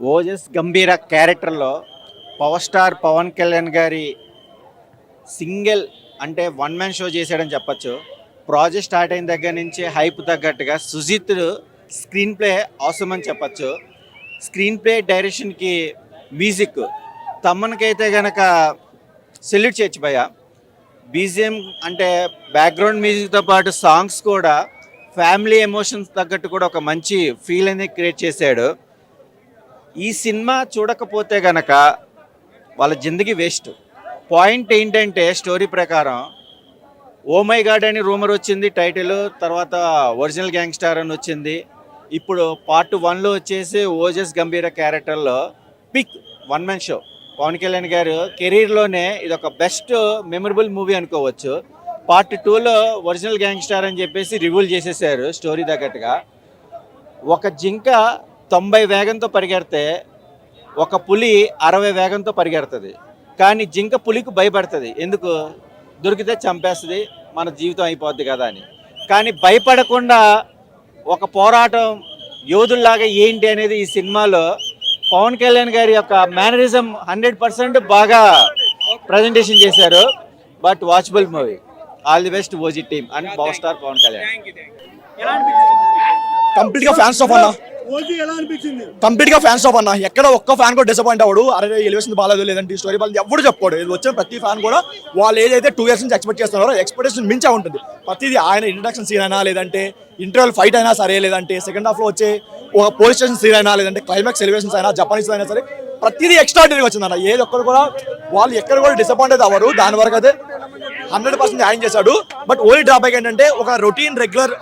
ఓజస్ గంభీర క్యారెక్టర్లో power star Pawan Kalyan గారి single అంటే వన్ మ్యాన్ షో చేశాడని చెప్పచ్చు. ప్రాజెక్ట్ స్టార్ట్ అయిన దగ్గర నుంచి హైప్ తగ్గట్టుగా సుజిత్ స్క్రీన్ ప్లే అవసరం అని చెప్పచ్చు. స్క్రీన్ ప్లే డైరెక్షన్కి మ్యూజిక్ తమ్మునికైతే గనక సెల్యూట్ చేయొచ్చు భయ బీజిఎం అంటే బ్యాక్గ్రౌండ్ మ్యూజిక్తో పాటు సాంగ్స్ కూడా ఫ్యామిలీ ఎమోషన్స్ తగ్గట్టు కూడా ఒక మంచి ఫీల్ అనేది క్రియేట్ చేశాడు. ఈ సినిమా చూడకపోతే గనక వాళ్ళ జిందగీ వేస్ట్. పాయింట్ ఏంటంటే స్టోరీ ప్రకారం ఓ మై గాడ్ అని రూమర్ వచ్చింది టైటిల్ తర్వాత ఒరిజినల్ గ్యాంగ్స్టార్ అని వచ్చింది. ఇప్పుడు పార్ట్ వన్లో వచ్చేసి ఓజస్ గంభీర క్యారెక్టర్లో peak one man show. Pawan Kalyan garu కెరీర్లోనే ఇది ఒక బెస్ట్ మెమరబుల్ మూవీ అనుకోవచ్చు. పార్ట్ టూలో ఒరిజినల్ గ్యాంగ్స్టార్ అని చెప్పేసి రివ్యూల్ చేసేసారు స్టోరీ తగ్గట్టుగా. ఒక జింక తొంభై వేగంతో పరిగెడితే ఒక పులి అరవై వేగంతో పరిగెడుతుంది. కానీ జింక పులికి భయపడుతుంది. ఎందుకు? దొరికితే చంపేస్తుంది. మన జీవితం అయిపోద్ది కదా అని. కానీ భయపడకుండా ఒక పోరాటం యోధుల్లాగా ఏంటి అనేది ఈ సినిమాలో పవన్ కళ్యాణ్ గారి యొక్క మేనరిజం హండ్రెడ్ పర్సెంట్ బాగా ప్రజెంటేషన్ చేశారు. But watchable movie. All the best OG team and power star Pawan Kalyan. కంప్లీట్గా ఫ్యాన్స్ ఆఫ్ అన్న కంప్లీట్గా ఫ్యాన్స్ ఆఫ్ అన్న. ఎక్కడ ఒక్క ఫ్యాన్ కూడా డిసప్పాయింట్ అవ్వడు. అరే ఎలివేషన్ బాగాలేదు లేదంటే స్టోరీ బాగాలేదు. ఎవరు చెప్పుకోడు. ఇది వచ్చిన ప్రతి ఫ్యాన్ కూడా వాళ్ళు ఏదైతే టూ ఇయర్స్ నుంచి ఎక్స్పెక్ట్ చేస్తున్నారో ఎక్స్పెక్టేషన్ మించే ఉంటుంది. ప్రతిదీ ఆయన ఇంట్రడక్షన్ సీన్ అయినా లేదంటే ఇంటర్వల్ ఫైట్ అయినా సరే లేదంటే సెకండ్ హాఫ్లో వచ్చే ఒక పోలీస్ స్టేషన్ సీన్ అయినా లేదంటే క్లైమాక్స్ ఎలివేషన్స్ అయినా జపానీస్ అయినా సరే ప్రతిదీ ఎక్స్ట్రాడినరీ వచ్చిందన్న. ఏది ఒక్కరు కూడా వాళ్ళు ఎక్కడ కూడా డిసప్పాయింట్ అయితే అవ్వరు. దాని వరకు అయితే హండ్రెడ్ పర్సెంట్ న్యాయం చేశాడు. బట్ ఓన్లీ డ్రాబ్యాక్ ఏంటంటే ఒక రొటీన్ రెగ్యులర్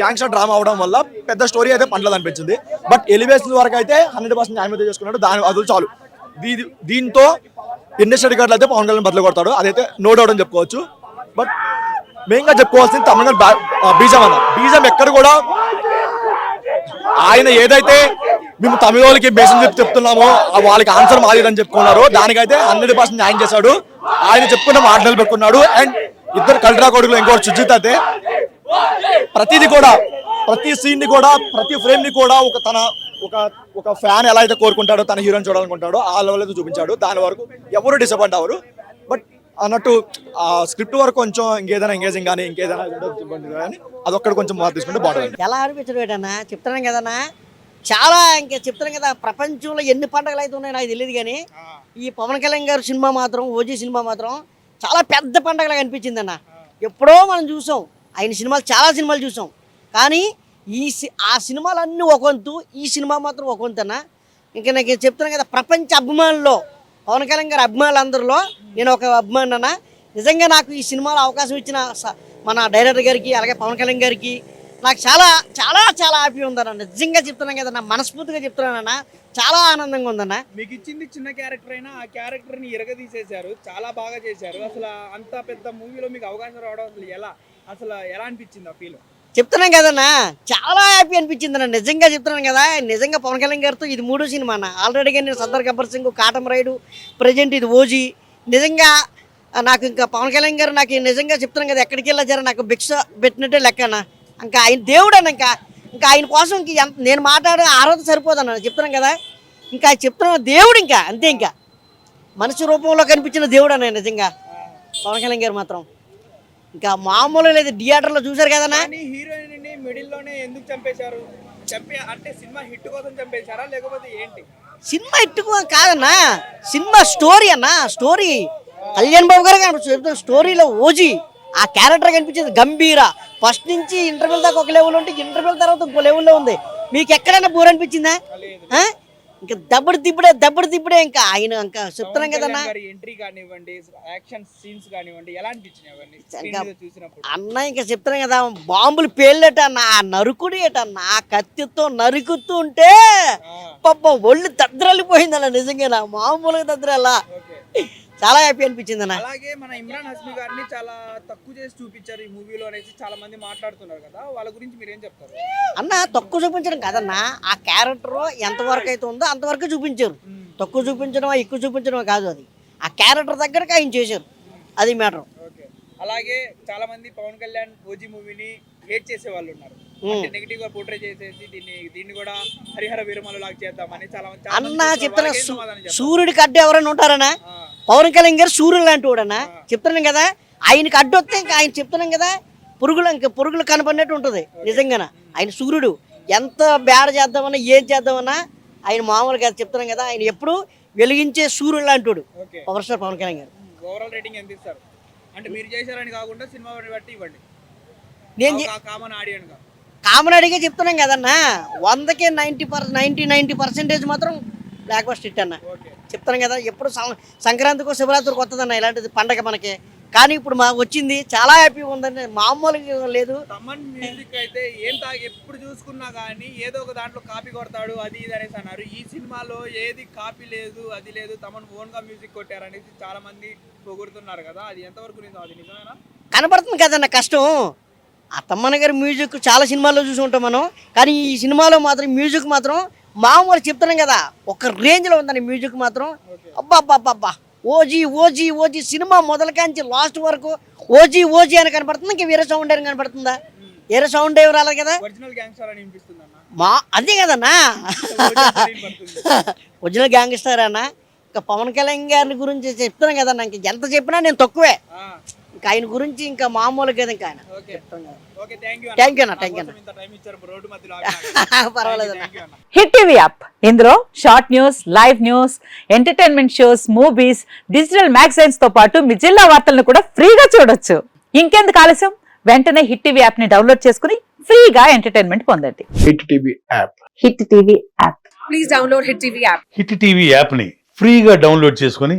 గ్యాంగ్స్టర్ డ్రామా అవడం వల్ల పెద్ద స్టోరీ అయితే పండ్లేదు అనిపించింది బట్ ఎలివేషన్ వరకు అయితే హండ్రెడ్ పర్సెంట్ న్యాయం అయితే చేసుకున్నాడు. దాని అది చాలు. దీంతో ఇండస్ట్రీ రికార్డులు అయితే పవన్ కళ్యాణ్ బదులు కొడతాడు అదైతే నో డౌట్ అని చెప్పుకోవచ్చు. బట్ మెయిన్గా చెప్పుకోవాల్సింది తమిళనాడు బీజం అన్న. బీజం ఎక్కడ కూడా ఆయన ఏదైతే మేము తమిళ వాళ్ళకి బేసం చెప్పి చెప్తున్నామో. ఆ వాళ్ళకి ఆన్సర్ మాదిరని చెప్పుకున్నారు. దానికైతే హండ్రెడ్ పర్సెంట్ న్యాయం చేశాడు. ఆయన చెప్పుకున్న మాటలు పెట్టుకున్నాడు అండ్ ఇద్దరు కల్టరా కొడుకులు ఇంకోటి సుజిత్ అయితే ప్రతిది కూడా ప్రతి సీన్ని కూడా ప్రతి ఫ్రేమ్ని కూడా ఒక తన ఒక ఒక ఫ్యాన్ ఎలా అయితే కోరుకుంటాడో తన హీరోని చూడాలనుకుంటాడో ఆ లెవెల్ అయితే చూపించాడు. దాని వరకు ఎవరు డిసప్పాయింట్ అవ్వరు. బట్ అన్నట్టు ఆ స్క్రిప్ట్ వరకు కొంచెం ఇంకేదైనా ఎంగేజింగ్ కానీ ఇంకేదైనా కానీ అదొక్కడ కొంచెం మార్పు తీసుకుంటే బాగుంటుంది. ఎలా అనిపించడం ఏంటన్నా? కదన్నా? చాలా ఇంకా చెప్తున్నాను కదా ప్రపంచంలో ఎన్ని పండుగలు అయితే ఉన్నాయో నాకు తెలియదు కానీ ఈ పవన్ కళ్యాణ్ గారు సినిమా మాత్రం ఓజీ సినిమా మాత్రం చాలా పెద్ద పండగలాగా అనిపించింది అన్న ఎప్పుడో మనం చూసాం ఆయన సినిమాలు చాలా సినిమాలు చూసాం. కానీ ఈ సి- ఆ సినిమాలన్నీ ఒక వంతు ఈ సినిమా మాత్రం ఒక వంతు అన్న ఇంకా నాకు చెప్తున్నాను కదా ప్రపంచ అభిమానుల్లో పవన్ కళ్యాణ్ గారి అభిమానులందరిలో నేను ఒక అభిమాని అన్న నిజంగా నాకు ఈ సినిమాలో అవకాశం ఇచ్చిన మన డైరెక్టర్ గారికి అలాగే పవన్ కళ్యాణ్ గారికి నాకు చాలా చాలా చాలా హ్యాపీ ఉందన్న. నిజంగా చెప్తున్నాను కదన్న మనస్ఫూర్తిగా చెప్తున్నానన్న చాలా ఆనందంగా ఉందన్న. మీకు ఇచ్చింది చిన్న క్యారెక్టర్ అయినా ఆ క్యారెక్టర్ని ఎరగదీసేశారు చాలా బాగా చేశారు. అసలు అంత పెద్ద మూవీలో మీకు అవకాశం రావడం అసలు ఎలా అసలు ఎలా అనిపించింది ఆ ఫీల్ చెప్తున్నాను కదన్నా చాలా హ్యాపీ అనిపించింది అన్న. నిజంగా చెప్తున్నాను కదా నిజంగా పవన్ కళ్యాణ్ గారితో ఇది మూడో సినిమా అన్న. ఆల్రెడీగా నేను సర్దార్ గబ్బర్ సింగ్ కాటం రైడు ప్రజెంట్ ఇది ఓజీ. నిజంగా నాకు ఇంకా పవన్ కళ్యాణ్ గారు నాకు నిజంగా చెప్తున్నాను కదా ఎక్కడికి వెళ్ళారు నాకు భిక్ష పెట్టినట్టే లెక్క అన్న. ఇంకా ఆయన దేవుడు అన్న ఇంకా ఇంకా ఆయన కోసం ఇంక ఎంత- నేను మాట్లాడే అర్హత సరిపోదన్న చెప్తున్నాను కదా ఇంకా చెప్తున్నా దేవుడు ఇంకా అంతే ఇంకా. మనిషి రూపంలో కనిపించిన దేవుడు అన్న నిజంగా. పవన్ కళ్యాణ్ గారు మాత్రం. ఇంకా మామూలు లేదు థియేటర్లో చూశారు కదన్నా కానీ హీరోయిన్ని మిడిల్లోనే ఎందుకు చంపేశారు? చంపే అంటే సినిమా హిట్ కోసం చంపేశారా? లేకపోతే ఏంటి? సినిమా కాదన్నా. సినిమా స్టోరీ అన్న స్టోరీ. కళ్యాణ్ బాబు గారు కనిపిస్తుంది స్టోరీలో ఓజీ. ఆ క్యారెక్టర్ కనిపించింది గంభీర. ఫస్ట్ నుంచి ఇంటర్వెల్ దాకా ఒక లెవెల్ ఉంటే ఇంటర్వెల్ తర్వాత ఇంకో లెవెల్లో ఉంది. మీకు ఎక్కడైనా బోర్ అనిపించిందా? ఇంకా దబ్బడు దిబ్బడే దబ్బడు దిబ్బడే ఇంకా ఆయన ఇంకా చెప్తున్నాం కదన్నా. ఎంట్రీ కానివ్వండి యాక్షన్ సీన్స్ కానివ్వండి ఎలా అన్న ఇంకా చెప్తున్నాం కదా బాంబులు పేర్లేట అన్న ఆ నరుకుడు ఏటన్న ఆ కత్తితో నరుకుతూ ఉంటే పాప ఒళ్ళు దద్రలిపోయింది అన్న నిజంగా నా మామూలుగా దద్రలా చాలా హ్యాపీ అనిపించింది అన్న. అలాగే మన ఇమ్రాన్ హస్మి గారిని చాలా తక్కువ చేసి చూపించారు ఈ మూవీలో అనేసి చాలా మంది మాట్లాడుతున్నారు కదా వాళ్ళ గురించి మీరు ఏం చెప్తారు? అన్న తక్కువ చూపించడం కాదన్న. ఆ క్యారెక్టర్ ఎంతవరకు అయితే ఉందో అంతవరకు చూపించారు. తక్కువ చూపించడం ఎక్కువ చూపించడం కాదు అది. ఆ క్యారెక్టర్ దగ్గరకు ఆయన చేశారు. అది మ్యాటర్ ఓకే. అలాగే చాలా మంది పవన్ కళ్యాణ్ ఓజీ మూవీని హేట్ చేసే వాళ్ళు ఉన్నారు. నెగిటివ్గా పోట్రే చేసేసి దీన్ని దీన్ని కూడా హరిహర వీరమలు లాగా చేద్దామని చాలా అన్న. చెప్తున్నా వాళ్ళకి ఏం సూ- సమాధానం చెప్తారు? సూర్యుడికి అడ్డు ఎవరైనా ఉంటారనా? పవన్ కళ్యాణ్ గారు సూర్యుడు లాంటి వాడన్నా. చెప్తున్నాం కదా ఆయనకి అడ్డు వస్తే ఇంకా ఆయన చెప్తున్నాం కదా పురుగులు ఇంకా పురుగులు కనపడినట్టు ఉంటుంది నిజంగాన? ఆయన సూర్యుడు ఎంత బేడ చేద్దామన్నా ఏం చేద్దామన్నా ఆయన మామూలుగా చెప్తున్నాం కదా ఆయన ఎప్పుడు వెలిగించే సూర్యుడు లాంటి పవర్ స్టార్ పవన్ కళ్యాణ్ గారు. ఓవరాల్ రేటింగ్ ఎంత ఇస్తారు? అంటే మీరు చేశారని కాకుండా సినిమా బట్టి ఇవ్వండి. నేను కామన్ ఆడియన్గా. కామన్ అడిగే చెప్తున్నాం కదన్నా వందకే ninety per ninety ninety percentage మాత్రం బ్లాక్ బస్ట్ హిట్ అన్న. చెప్తాను కదా ఎప్పుడు సంక్రాంతికో శివరాత్రికి వస్తుందన్న ఇలాంటిది పండగ మనకి. కానీ ఇప్పుడు మాకు వచ్చింది చాలా హ్యాపీగా ఉందండి. మామూలుగా లేదు. తమన్ మ్యూజిక్ అయితే ఏం తా ఎప్పుడు చూసుకున్నా కానీ ఏదో ఒక దాంట్లో కాపీ కొడతాడు అది ఇది అనేసి అన్నారు. ఈ సినిమాలో ఏది కాపీ లేదు అది లేదు తమన్ ఓన్గా మ్యూజిక్ కొట్టారనేసి చాలా మంది పొగుడుతున్నారు కదా. అది ఎంతవరకు నిజం? అది నిజమేనా? కనపడుతుంది కదన్న కష్టం. ఆ తమ్మన్న గారి మ్యూజిక్ చాలా సినిమాల్లో చూసి ఉంటాం మనం. కానీ ఈ సినిమాలో మాత్రం మ్యూజిక్ మాత్రం మామూలు చెప్తున్నాం కదా ఒక రేంజ్లో ఉందండి మ్యూజిక్ మాత్రం. అబ్బా అబ్బా అబ్బా అబ్బా ఓజీ ఓజీ ఓజీ సినిమా మొదలు కాంచి లాస్ట్ వరకు ఓజీ ఓజీ అని కనపడుతుంది? ఇంకా వేరే సౌండ్ అని కనపడుతుందా? వేరే సౌండ్ ఏమి రాలేదు కదా? మా అదే కదన్నా. ఒరిజినల్ గ్యాంగ్స్టర్ అన్న? ఇంకా పవన్ కళ్యాణ్ గారి గురించి చెప్తున్నాను కదన్నా ఇంక ఎంత చెప్పినా నేను తక్కువే. ఇంకా ఆయన గురించి ఇంకా మామూలు కదా ఇంకా ఆయన థ్యాంక్ యూ అన్న, అన్న. మధ్యలో ఆపినాక. పర్వాలేదు హిట్ టీవీ యాప్. ఇందులో short news live news entertainment shows movies digital మ్యాగజైన్స్తో పాటు మీ జిల్లా వార్తలను కూడా ఫ్రీగా చూడొచ్చు. ఇంకెందుకు ఆలస్యం? వెంటనే హిట్ టీవీ యాప్ని డౌన్లోడ్ చేసుకుని ఫ్రీగా ఎంటర్టైన్మెంట్ పొందండి. Hit TV app. Hit TV app. Hit TV యాప్ని ఫ్రీగా డౌన్లోడ్ చేసుకొని